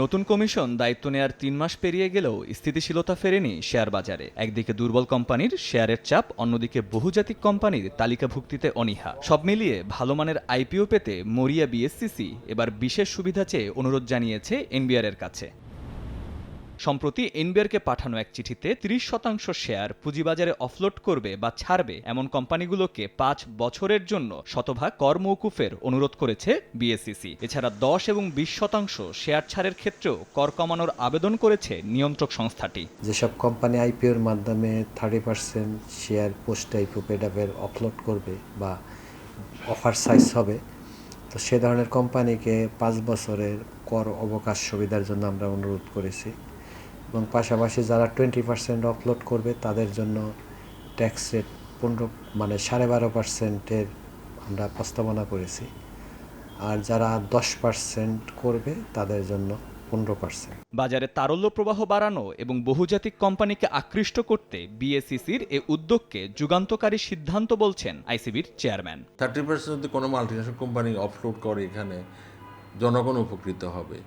নতুন কমিশন দায়িত্ব নেয়ার তিন মাস পেরিয়ে গেলেও স্থিতিশীলতা ফেরেনি শেয়ার বাজারে একদিকে দুর্বল কোম্পানির শেয়ারের চাপ, অন্যদিকে বহুজাতিক কোম্পানির তালিকাভুক্তিতে অনীহা। সব মিলিয়ে ভালো মানের আইপিও পেতে মরিয়া বিএসসিসি এবার বিশেষ সুবিধা চেয়ে অনুরোধ জানিয়েছে এনবিআর এর কাছে। সম্প্রতি এনবিআরকে পাঠানো এক চিঠিতে ৩০ শতাংশ শেয়ার পুঁজিবাজারে অফলোড করবে বা ছাড়বে এমন কোম্পানিগুলোকে পাঁচ বছরের জন্য শতভাগ কর মৌকুফের অনুরোধ করেছে বিএসসিসি এছাড়া দশ এবং বিশ শতাংশ শেয়ার ছাড়ের ক্ষেত্রেও কর কমানোর আবেদন করেছে নিয়ন্ত্রক সংস্থাটি। যেসব কোম্পানি আইপিওর মাধ্যমে thirty percent share post IPO পেডাপের offload করবে বা অফার সাইজ হবে, তো সে ধরনের কোম্পানিকে পাঁচ বছরের কর অবকাশ সুবিধার জন্য আমরা অনুরোধ করেছি। এবং পাশাপাশি যারা টোয়েন্টি পার্সেন্ট অপলোড করবে তাদের জন্য ট্যাক্স রেট পনেরো মানে সাড়ে বারো পার্সেন্টের আমরা প্রস্তাবনা করেছি। আর যারা দশ পার্সেন্ট করবে তাদের জন্য পনেরো পার্সেন্ট বাজারে তারল্য প্রবাহ বাড়ানো এবং বহুজাতিক কোম্পানিকে আকৃষ্ট করতে বিএসসিসির এ উদ্যোগকে যুগান্তকারী সিদ্ধান্ত বলছেন আইসিবির চেয়ারম্যান। থার্টি পার্সেন্ট যদি কোনো মাল্টিনেশনাল কোম্পানি অফলোড করে এখানে জনগণ উপকৃত হবে।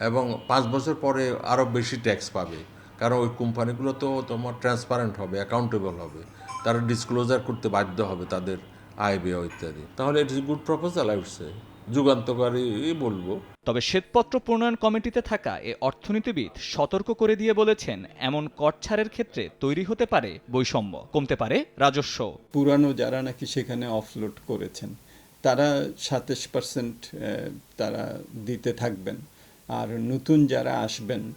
এবং পাঁচ বছর পরে আরও বেশি ট্যাক্স পাবে। কারণ ওই কোম্পানিগুলো তো তোমার ট্রান্সপারেন্ট হবে অ্যাকাউন্টেবল হবে। তারা ডিসক্লোজার করতে বাধ্য হবে তাদের আয় ব্যয় ইত্যাদি। তাহলে it is good proposal I would say যুগান্তকারী বলব। তবে শ্বেতপত্র প্রণয়ন কমিটিতে থাকা এ অর্থনীতিবিদ সতর্ক করে দিয়ে বলেছেন এমন কর ছাড়ের ক্ষেত্রে তৈরি হতে পারে বৈষম্য। কমতে পারে রাজস্ব। পুরানো যারা নাকি সেখানে অফলোড করেছেন তারা সাতাশ পার্সেন্ট তারা দিতে থাকবেন। আর নতুন যারা আসবেন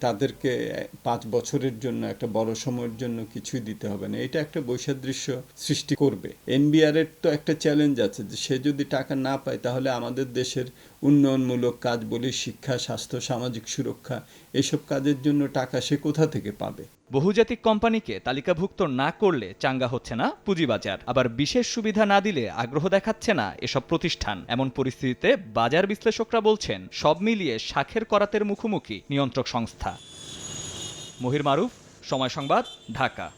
তাদেরকে পাঁচ বছরের জন্য, একটা বড় সময়ের জন্য কিছুই দিতে হবে না। এটা একটা বৈসাদৃশ্য সৃষ্টি করবে। এনবিআর এর তো একটা চ্যালেঞ্জ আছে যে সে যদি টাকা না পায়, তাহলে আমাদের দেশের উন্নয়নমূলক কাজ বলি, শিক্ষা, স্বাস্থ্য, সামাজিক সুরক্ষা, এসব কাজের জন্য টাকা সে কোথা থেকে পাবে? বহুজাতিক কোম্পানিকে তালিকাভুক্ত না করলে চাঙ্গা হচ্ছে না পুঁজিবাজার। আবার বিশেষ সুবিধা না দিলে আগ্রহ দেখাচ্ছে না এসব প্রতিষ্ঠান। এমন পরিস্থিতিতে বাজার বিশ্লেষকরা বলছেন, সব মিলিয়ে শাখের করাতের মুখোমুখি নিয়ন্ত্রক সংস্থা। মহির মারুফ, সময় সংবাদ, ঢাকা।